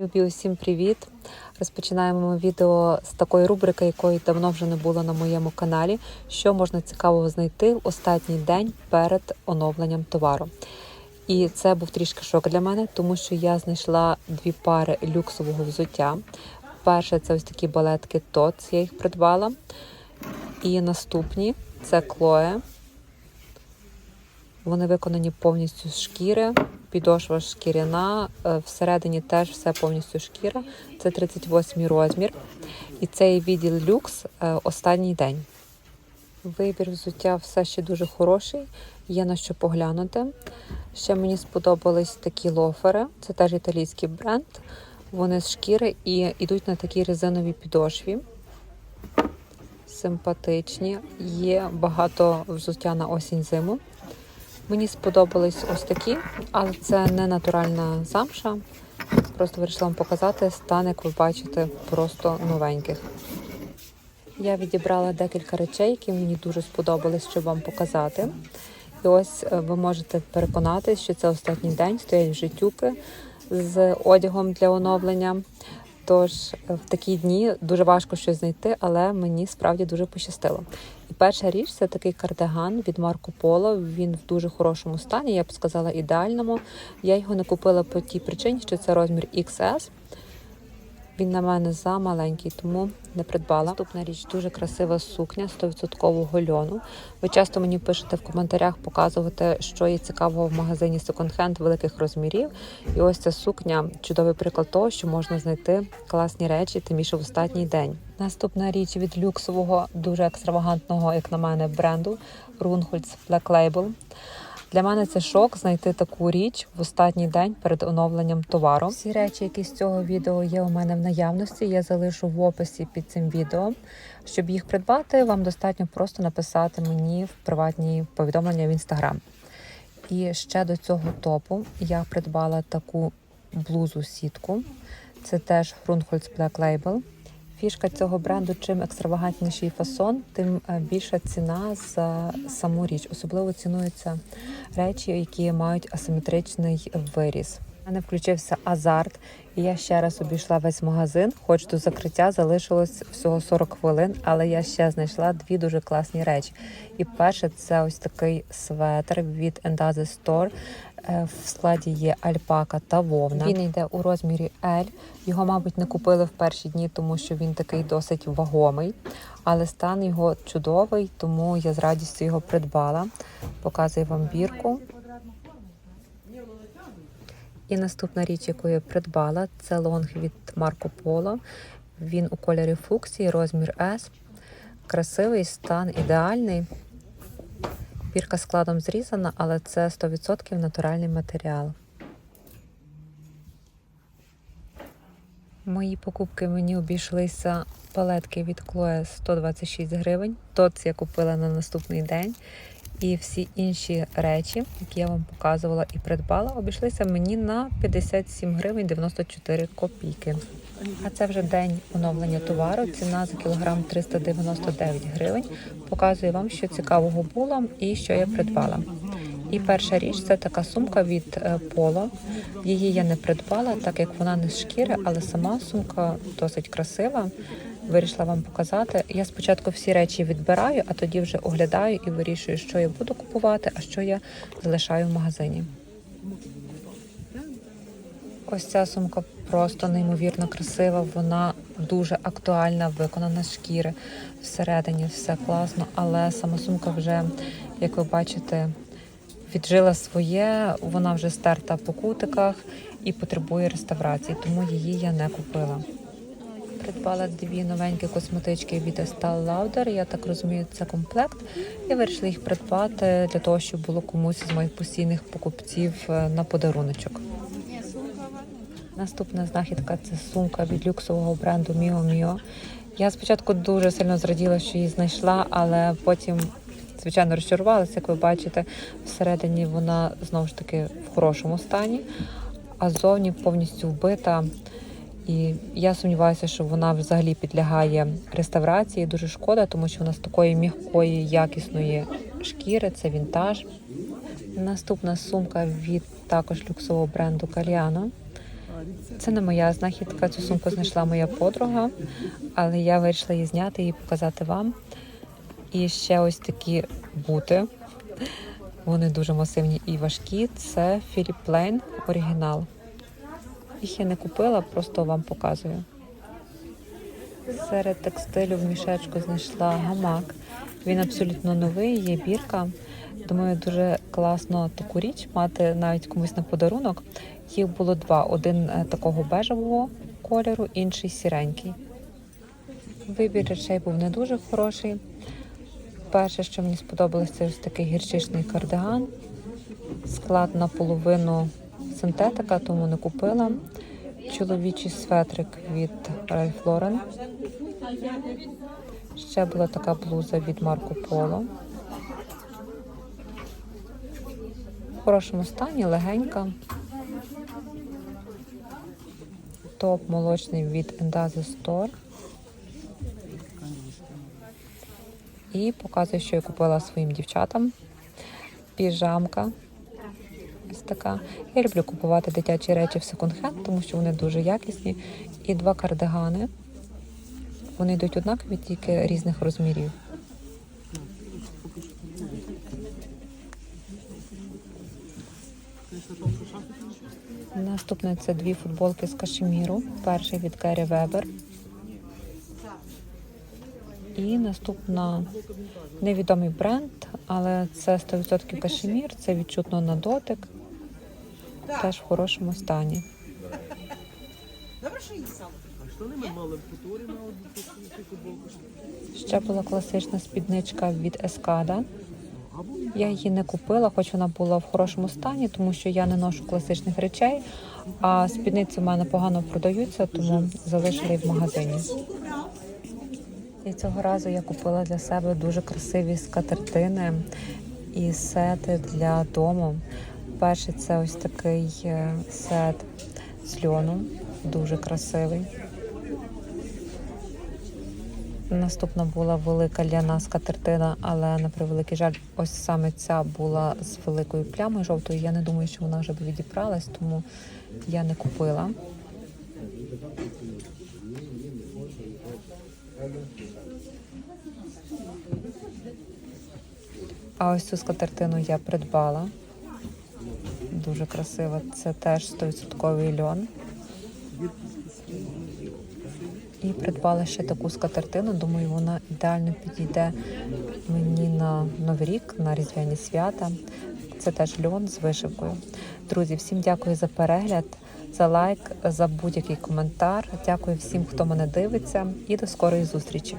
Любі, усім привіт! Розпочинаємо ми відео з такої рубрики, якої давно вже не було на моєму каналі. Що можна цікавого знайти в останній день перед оновленням товару. І це був трішки шок для мене, тому що я знайшла дві пари люксового взуття. Перше це ось такі балетки TOTS, я їх придбала. І наступні це Chloe. Вони виконані повністю з шкіри, підошва шкіряна, е, всередині теж все повністю шкіра. Це 38 розмір. І цей відділ люкс е, останній день. Вибір взуття все ще дуже хороший, є на що поглянути. Ще мені сподобались такі лофери, це теж італійський бренд. Вони з шкіри і йдуть на такій резиновій підошві. Симпатичні, є багато взуття на осінь зиму. Мені сподобались ось такі, але це не натуральна замша. Просто вирішила вам показати стан, як ви бачите, просто новеньких. Я відібрала декілька речей, які мені дуже сподобались, щоб вам показати. І ось е, ви можете переконатись, що це останній день стоять вже тюки з одягом для оновлення. Тож е, в такі дні дуже важко щось знайти, але мені справді дуже пощастило. І перша річ це такий кардиган від Марко Поло. Він в дуже хорошому стані, я б сказала, ідеальному. Я його не купила по тій причині, що це розмір XS. Він на мене замаленький, тому не придбала. Наступна річ дуже красива сукня 100% льону. Ви часто мені пишете в коментарях показувати, що є цікавого в магазині секонд-хенд великих розмірів. І ось ця сукня чудовий приклад того, що можна знайти класні речі, тим більше в останній день. Наступна річ від люксового, дуже екстравагантного, як на мене, бренду Runholz Black Label. Для мене це шок знайти таку річ в останній день перед оновленням товару. Всі речі, які з цього відео є у мене в наявності, я залишу в описі під цим відео. Щоб їх придбати, вам достатньо просто написати мені в приватні повідомлення в інстаграм. І ще до цього топу я придбала таку блузу сітку. Це теж Grunholz Black Label. Фішка цього бренду, чим екстравагантніший фасон, тим е, більша ціна за саму річ. Особливо цінуються речі, які мають асиметричний виріз. У мене включився азарт, і я ще раз обійшла весь магазин. Хоч до закриття залишилось всього 40 хвилин, але я ще знайшла дві дуже класні речі. І перше це ось такий светр від Endaze Store. Е, В складі є альпака та вовна. Він йде у розмірі L. Його, мабуть, не купили в перші дні, тому що він такий досить вагомий. Але стан його чудовий, тому я з радістю його придбала. Показую вам бірку. І наступна річ, яку я придбала, це лонг від Марко Поло. Він у кольорі фуксії, розмір S. Красивий стан ідеальний. Бірка складом зрізана, але це 100% натуральний матеріал. Мої покупки мені обійшлися палетки від Chloe 126 гривень. Тот я купила на наступний день. І всі інші речі, які я вам показувала і придбала, обійшлися мені на 57 гривень 94 копійки. А це вже день оновлення товару. Ціна за кілограм 399 гривень. Показую вам, що цікавого було і що я придбала. І перша річ це така сумка від е, Поло. Її я не придбала, так як вона не з шкіри, але сама сумка досить красива. Вирішила вам показати. Я спочатку всі речі відбираю, а тоді вже оглядаю і вирішую, що я буду купувати, а що я залишаю в магазині. Ось ця сумка просто неймовірно красива. Вона дуже актуальна, виконана з шкіри. Всередині все класно, але сама сумка вже, як ви бачите, віджила своє, вона вже стерта по кутиках і потребує реставрації, тому її я не купила. Придбала дві новенькі косметички від Estee Lauder. Я так розумію, це комплект. Я вирішила їх придбати для того, щоб було комусь з моїх постійних покупців е, на подаруночок. Наступна знахідка це сумка від люксового бренду Mio Mio. Я спочатку дуже сильно зраділа, що її знайшла, але потім, звичайно, розчарувалася. Як ви бачите, всередині вона знову ж таки в хорошому стані, а ззовні повністю вбита. І я сумніваюся, що вона взагалі підлягає реставрації. Дуже шкода, тому що вона з такої м'якої, якісної шкіри, це вінтаж. Наступна сумка від також люксового бренду Каліано. Це не моя знахідка, цю сумку знайшла моя подруга, але я вирішила її зняти і показати вам. І ще ось такі бути. Вони дуже масивні і важкі. Це Philip Plain оригінал. Їх я не купила, просто вам показую. Серед текстилю в мішечку знайшла гамак. Він абсолютно новий, є бірка. Думаю, дуже класно таку річ мати навіть комусь на подарунок. Їх було два: один е, такого бежевого кольору, інший сіренький. Вибір речей був не дуже хороший. Перше, що мені сподобалось, це ось такий гірчичний кардиган. Склад наполовину синтетика, тому не купила. Чоловічий светрик від Ralph Lauren. Ще була така блуза від Марко Поло. В хорошому стані, легенька. Топ молочний від Endaze Store. І показую, що я купила своїм дівчатам. Піжамка. Ось така. Я люблю купувати дитячі речі в секонд-хенд, тому що вони дуже якісні. І два кардигани. Вони йдуть однакові, тільки різних розмірів. Наступне це дві футболки з кашеміру. Перший від Керрі Вебер. І наступна невідомий бренд, але це 100% кашемір, це відчутно на дотик. Теж в хорошому стані. Ще була класична спідничка від Ескада. Я її не купила, хоч вона була в хорошому стані, тому що я не ношу класичних речей, а спідниці в мене погано продаються, тому залишила її в магазині. І цього разу я купила для себе дуже красиві скатертини і сети для дому. Перший це ось такий е, сет з льону, дуже красивий. Наступна була велика ляна скатертина, але на превеликий жаль, ось саме ця була з великою плямою жовтою. Я не думаю, що вона вже б відібралась, тому я не купила. А ось цю скатертину я придбала. Дуже красива. Це теж 100% льон. І придбала ще таку скатертину. Думаю, вона ідеально підійде мені на Новий рік, на Різдвяні свята. Це теж льон з вишивкою. Друзі, всім дякую за перегляд, за лайк, за будь-який коментар. Дякую всім, хто мене дивиться, і до скорої зустрічі.